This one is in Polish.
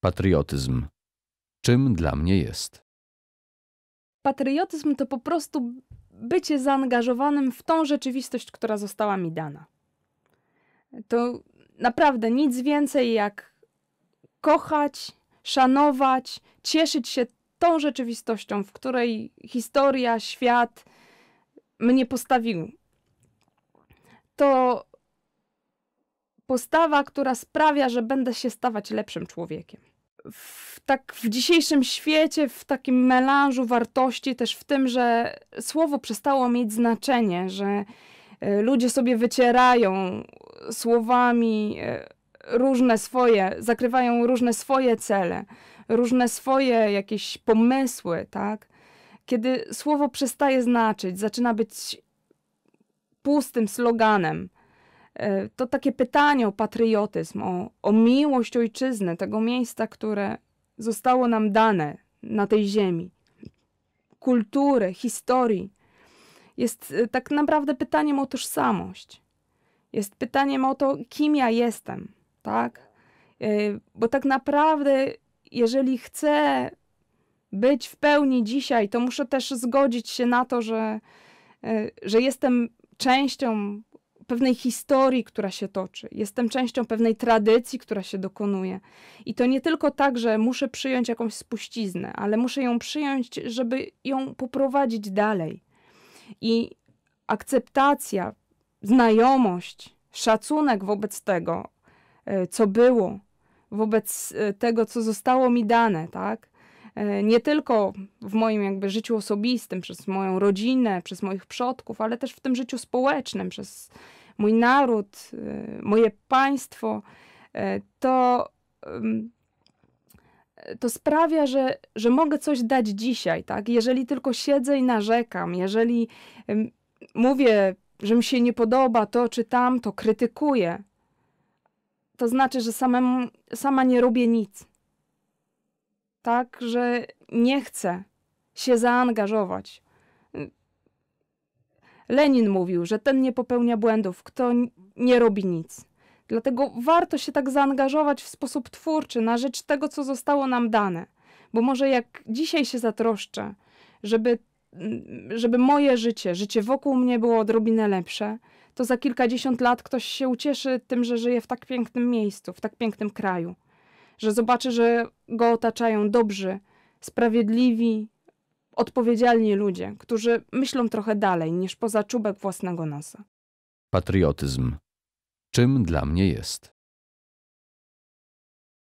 Patriotyzm. Czym dla mnie jest? Patriotyzm to po prostu bycie zaangażowanym w tą rzeczywistość, która została mi dana. To naprawdę nic więcej jak kochać, szanować, cieszyć się tą rzeczywistością, w której historia, świat mnie postawił. To postawa, która sprawia, że będę się stawać lepszym człowiekiem. W, tak w dzisiejszym świecie, w takim melanżu wartości, też w tym, że słowo przestało mieć znaczenie, że e, ludzie sobie wycierają słowami e, różne swoje, zakrywają różne swoje cele, różne swoje jakieś pomysły, tak? Kiedy słowo przestaje znaczyć, zaczyna być pustym sloganem, to takie pytanie o patriotyzm, o, o miłość ojczyzny, tego miejsca, które zostało nam dane na tej ziemi, kultury, historii, jest e, tak naprawdę pytaniem o tożsamość. Jest pytaniem o to, kim ja jestem, tak? E, bo tak naprawdę, jeżeli chcę być w pełni dzisiaj, to muszę też zgodzić się na to, że, że jestem częścią pewnej historii, która się toczy. Jestem częścią pewnej tradycji, która się dokonuje. I to nie tylko tak, że muszę przyjąć jakąś spuściznę, ale muszę ją przyjąć, żeby ją poprowadzić dalej. I akceptacja, znajomość, szacunek wobec tego, e, co było, wobec e, tego, co zostało mi dane, tak? E, nie tylko w moim jakby życiu osobistym, przez moją rodzinę, przez moich przodków, ale też w tym życiu społecznym, przez mój naród, e, moje państwo, e, to, to sprawia, że, że mogę coś dać dzisiaj, tak? Jeżeli tylko siedzę i narzekam, jeżeli mówię, że mi się nie podoba to czy tamto, krytykuję, to znaczy, że samemu, sama nie robię nic tak, że nie chce się zaangażować. Lenin mówił, że ten nie popełnia błędów, kto nie robi nic. Dlatego warto się tak zaangażować w sposób twórczy na rzecz tego, co zostało nam dane. Bo może jak dzisiaj się zatroszczę, żeby, żeby moje życie, życie wokół mnie było odrobinę lepsze, to za kilkadziesiąt lat ktoś się ucieszy tym, że żyje w tak pięknym miejscu, w tak pięknym kraju że zobaczy, że go otaczają dobrzy, sprawiedliwi, odpowiedzialni ludzie, którzy myślą trochę dalej niż poza czubek własnego nosa. Patriotyzm. Czym dla mnie jest?